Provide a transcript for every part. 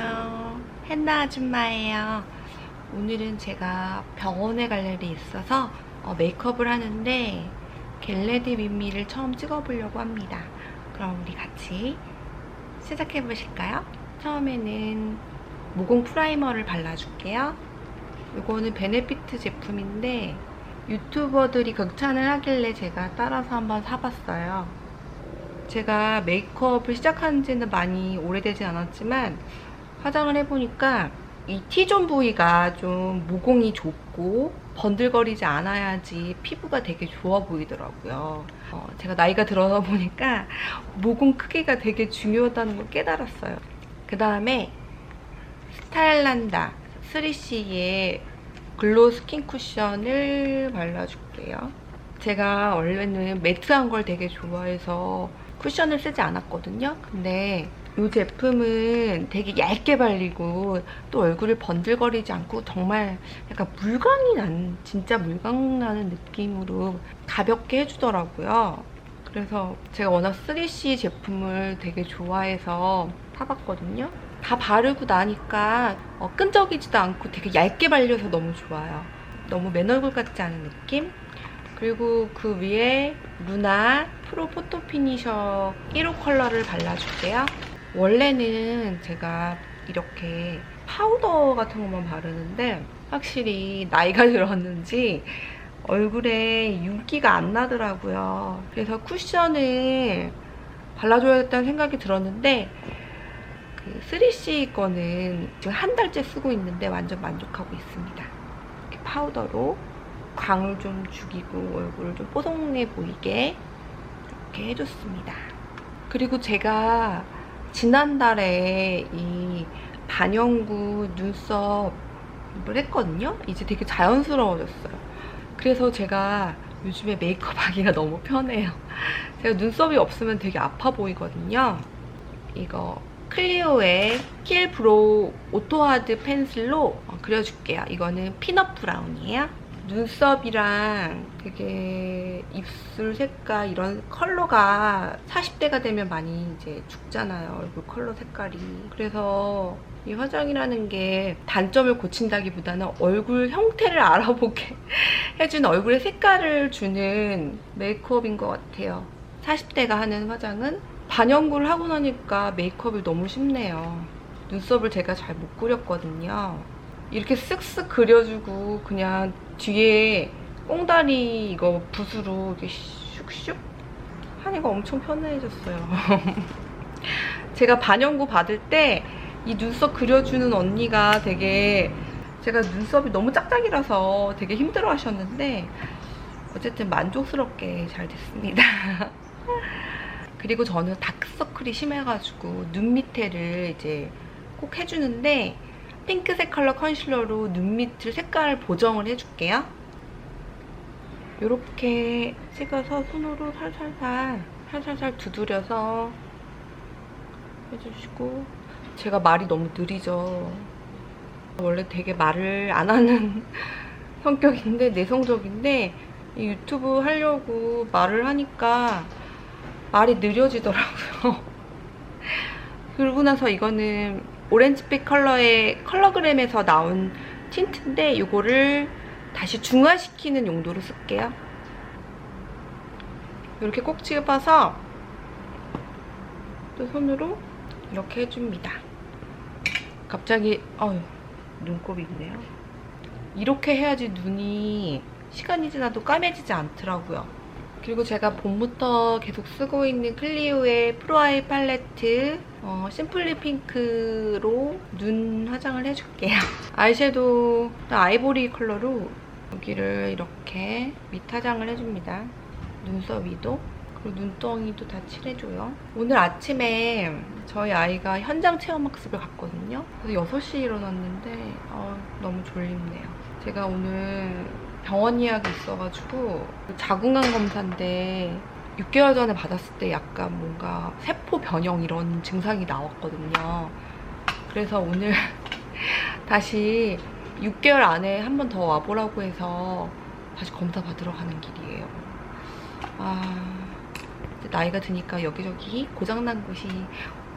안녕하세요. hen나 아줌마예요. 오늘은 제가 병원에 갈 일이 있어서 어, 메이크업을 하는데 겟레디 윗미를 처음 찍어보려고 합니다. 그럼 우리 같이 시작해 보실까요? 처음에는 모공 프라이머를 발라줄게요. 이거는 베네피트 제품인데 유튜버들이 극찬을 하길래 제가 따라서 한번 사봤어요. 제가 메이크업을 시작한 지는 많이 오래되진 않았지만 화장을 해보니까 이 T존 부위가 좀 모공이 좁고 번들거리지 않아야지 피부가 되게 좋아 보이더라고요. 어, 제가 나이가 들어서 보니까 모공 크기가 되게 중요하다는 걸 깨달았어요. 그 다음에 스타일란다 3CE의 글로우 스킨 쿠션을 발라줄게요. 제가 원래는 매트한 걸 되게 좋아해서 쿠션을 쓰지 않았거든요. 근데 이 제품은 되게 얇게 발리고 또 얼굴을 번들거리지 않고 정말 약간 물광이 난 진짜 물광 나는 느낌으로 가볍게 해주더라고요. 그래서 제가 워낙 3C 제품을 되게 좋아해서 사봤거든요. 다 바르고 나니까 어, 끈적이지도 않고 되게 얇게 발려서 너무 좋아요. 너무 맨 얼굴 같지 않은 느낌? 그리고 그 위에 루나 프로 포토 피니셔 1호 컬러를 발라줄게요. 원래는 제가 이렇게 파우더 같은 것만 바르는데 확실히 나이가 들었는지 얼굴에 윤기가 안 나더라고요. 그래서 쿠션을 발라줘야겠다는 생각이 들었는데 그 3C 거는 지금 한 달째 쓰고 있는데 완전 만족하고 있습니다. 이렇게 파우더로 광을 좀 죽이고 얼굴을 좀 뽀송해 보이게 이렇게 해줬습니다. 그리고 제가 지난달에 이 반영구 눈썹을 했거든요. 이제 되게 자연스러워졌어요. 그래서 제가 요즘에 메이크업 하기가 너무 편해요. 제가 눈썹이 없으면 되게 아파 보이거든요. 이거 클리오의 킬 브로우 오토하드 펜슬로 어, 그려줄게요. 이거는 피넛 브라운이에요. 눈썹이랑 되게 입술 색깔 이런 컬러가 40대가 되면 많이 이제 죽잖아요. 얼굴 컬러 색깔이. 그래서 이 화장이라는 게 단점을 고친다기보다는 얼굴 형태를 알아보게 해주는 얼굴의 색깔을 주는 메이크업인 것 같아요. 40대가 하는 화장은 반영구를 하고 나니까 메이크업이 너무 쉽네요. 눈썹을 제가 잘 못 그렸거든요. 이렇게 쓱쓱 그려주고 그냥 뒤에 꽁다리 이거 붓으로 이렇게 슉슉 하니까 엄청 편해졌어요. 제가 반영구 받을 때 이 눈썹 그려주는 언니가 되게 제가 눈썹이 너무 짝짝이라서 되게 힘들어 하셨는데 어쨌든 만족스럽게 잘 됐습니다. 그리고 저는 다크서클이 심해가지고 눈 밑에를 이제 꼭 해주는데 핑크색 컬러 컨실러로 눈 밑을 색깔 보정을 해줄게요. 이렇게 찍어서 손으로 살살살 살살살 두드려서 해주시고 제가 말이 너무 느리죠. 원래 되게 말을 안 하는 성격인데 내성적인데 이 유튜브 하려고 말을 하니까 말이 느려지더라고요. 그러고 나서 이거는 오렌지빛 컬러의 컬러그램에서 나온 틴트인데 이거를 다시 중화시키는 용도로 쓸게요. 이렇게 꼭 집어서 또 손으로 이렇게 해줍니다. 갑자기 어휴 눈곱이 있네요. 이렇게 해야지 눈이 시간이 지나도 까매지지 않더라고요. 그리고 제가 봄부터 계속 쓰고 있는 클리오의 프로아이 팔레트 어, 심플리 핑크로 눈 화장을 해줄게요. 아이섀도우 아이보리 컬러로 여기를 이렇게 밑 화장을 해줍니다. 눈썹 위도 그리고 눈덩이도 다 칠해줘요. 오늘 아침에 저희 아이가 현장 체험학습을 갔거든요. 그래서 6시에 일어났는데 어, 너무 졸립네요. 제가 오늘 병원 예약이 있어가지고 자궁암 검사인데 6개월 전에 받았을 때 약간 뭔가 세포 변형 이런 증상이 나왔거든요. 그래서 오늘 다시 6개월 안에 한 번 더 와보라고 해서 다시 검사 받으러 가는 길이에요. 아, 나이가 드니까 여기저기 고장난 곳이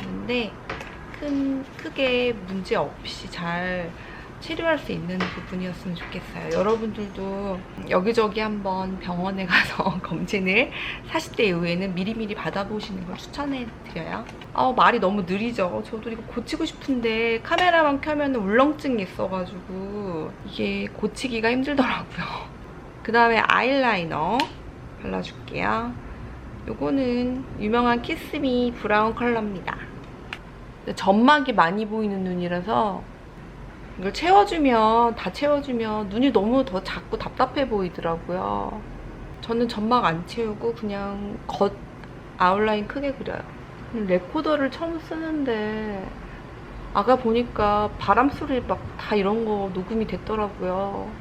있는데 그 큰, 크게 문제 없이 잘 치료할 수 있는 부분이었으면 좋겠어요. 여러분들도 여기저기 한번 병원에 가서 검진을 40대 이후에는 미리미리 받아보시는 걸 추천해 드려요. 아, 말이 너무 느리죠. 저도 이거 고치고 싶은데 카메라만 켜면 울렁증이 있어가지고 이게 고치기가 힘들더라고요. 그 다음에 아이라이너 발라줄게요. 요거는 유명한 키스미 브라운 컬러입니다. 점막이 많이 보이는 눈이라서 이걸 채워주면 다 채워주면 눈이 너무 더 작고 답답해 보이더라고요. 저는 점막 안 채우고 그냥 겉 아웃라인 크게 그려요. 레코더를 처음 쓰는데 아까 보니까 바람 소리 막 다 이런 거 녹음이 됐더라고요.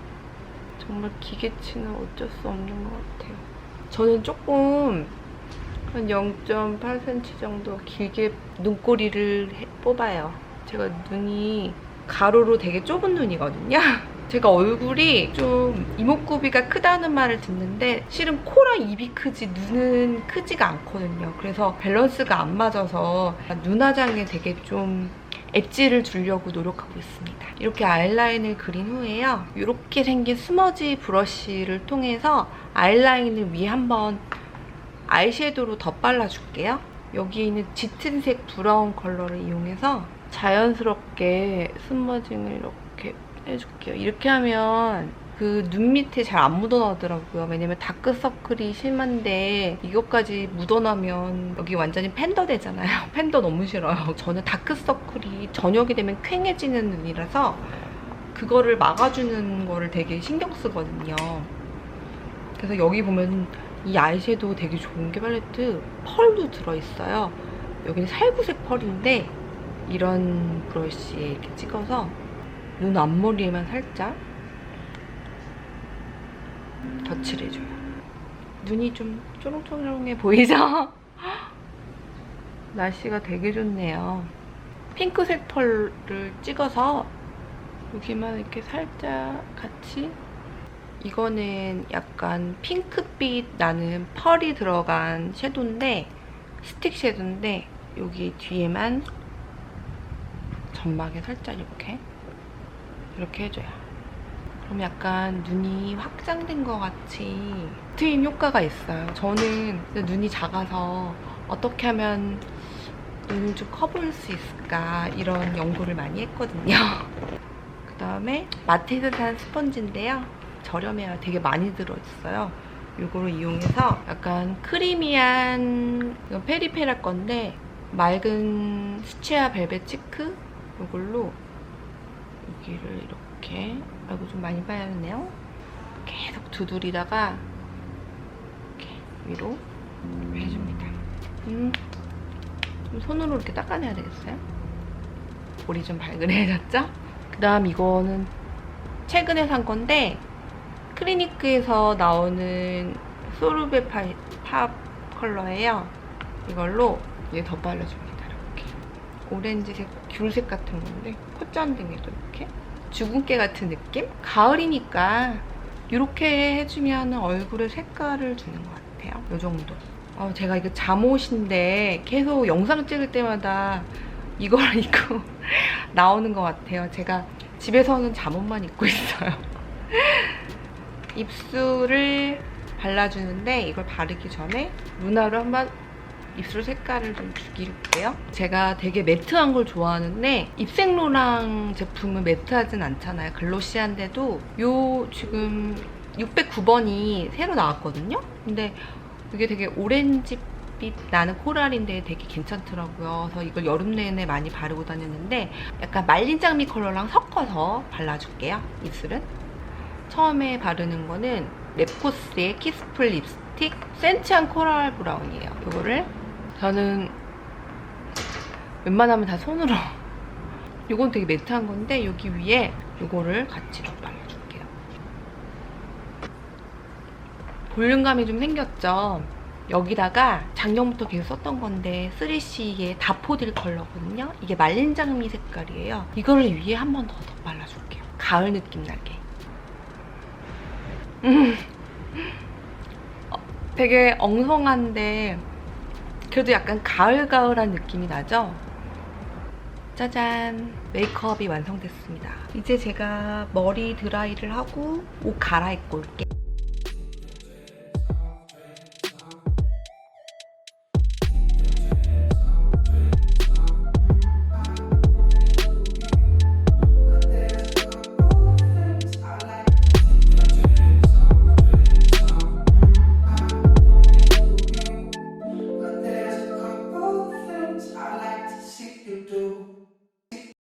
정말 기계치는 어쩔 수 없는 것 같아요. 저는 조금 한 0.8cm 정도 길게 눈꼬리를 해- 뽑아요. 제가 눈이 가로로 되게 좁은 눈이거든요. 제가 얼굴이 좀 이목구비가 크다는 말을 듣는데 실은 코랑 입이 크지 눈은 크지가 않거든요. 그래서 밸런스가 안 맞아서 눈화장에 되게 좀 엣지를 주려고 노력하고 있습니다. 이렇게 아이라인을 그린 후에요. 이렇게 생긴 스머지 브러쉬를 통해서 아이라인을 위에 한번 아이섀도우로 덧발라줄게요. 여기에 있는 짙은색 브라운 컬러를 이용해서 자연스럽게 스머징을 이렇게 해줄게요. 이렇게 하면 그 눈 밑에 잘 안 묻어나더라고요. 왜냐면 다크서클이 심한데 이것까지 묻어나면 여기 완전히 팬더 되잖아요. 팬더 너무 싫어요. 저는 다크서클이 저녁이 되면 퀭해지는 눈이라서 그거를 막아주는 거를 되게 신경 쓰거든요. 그래서 여기 보면 이 아이섀도우 되게 좋은 게 팔레트 펄도 들어있어요. 여기는 살구색 펄인데 이런 브러쉬에 이렇게 찍어서 눈 앞머리에만 살짝 덧칠 해줘요. 눈이 좀 초롱초롱해 보이죠? 날씨가 되게 좋네요. 핑크색 펄을 찍어서 여기만 이렇게 살짝 같이 이거는 약간 핑크빛 나는 펄이 들어간 섀도인데 스틱 섀도인데 여기 뒤에만 점막에 살짝 이렇게 이렇게 해줘요. 그럼 약간 눈이 확장된 것 같이 트임 효과가 있어요. 저는 눈이 작아서 어떻게 하면 눈을 좀커 보일 수 있을까 이런 연구를 많이 했거든요. 그 다음에 마테에서 산 스펀지인데요. 저렴해요. 되게 많이 들어있어요. 이거를 이용해서 약간 크리미한 페리페라 건데 맑은 스치아 벨벳 치크 이걸로 여기를 이렇게 아이고 좀 많이 빠졌네요. 계속 두드리다가 이렇게 위로 해줍니다. 음, 좀 손으로 이렇게 닦아내야 되겠어요? 볼이 좀 발그레해졌죠? 그 다음 이거는 최근에 산 건데 클리니크에서 나오는 소르베 파, 팝 컬러예요. 이걸로 얘 덧발라줍니다. 오렌지색 귤색 같은 건데 콧잔등에도 이렇게 주근깨 같은 느낌? 가을이니까 이렇게 해주면 얼굴에 색깔을 주는 것 같아요. 이 정도. 어, 제가 이거 잠옷인데 계속 영상 찍을 때마다 이걸 입고 나오는 것 같아요. 제가 집에서는 잠옷만 입고 있어요. 입술을 발라주는데 이걸 바르기 전에 루나로 한번 입술 색깔을 좀 죽일게요. 제가 되게 매트한 걸 좋아하는데 입생로랑 제품은 매트하진 않잖아요. 글로시한데도 요 지금 609번이 새로 나왔거든요. 근데 이게 되게 오렌지 빛 나는 코랄인데 되게 괜찮더라고요. 그래서 이걸 여름 내내 많이 바르고 다녔는데 약간 말린 장미 컬러랑 섞어서 발라줄게요. 입술은. 처음에 바르는 거는 랩코스의 키스풀 립스틱 센치한 코랄 브라운이에요. 이거를 저는 웬만하면 다 손으로 이건 되게 매트한 건데 여기 위에 이거를 같이 더 발라줄게요. 볼륨감이 좀 생겼죠? 여기다가 작년부터 계속 썼던 건데 3CE의 다포딜 컬러거든요. 이게 말린 장미 색깔이에요. 이거를 위에 한 번더더 발라줄게요. 가을 느낌 나게. 음. 어, 되게 엉성한데 그래도 약간 가을가을한 느낌이 나죠? 짜잔 메이크업이 완성됐습니다. 이제 제가 머리 드라이를 하고 옷 갈아입고 올게요.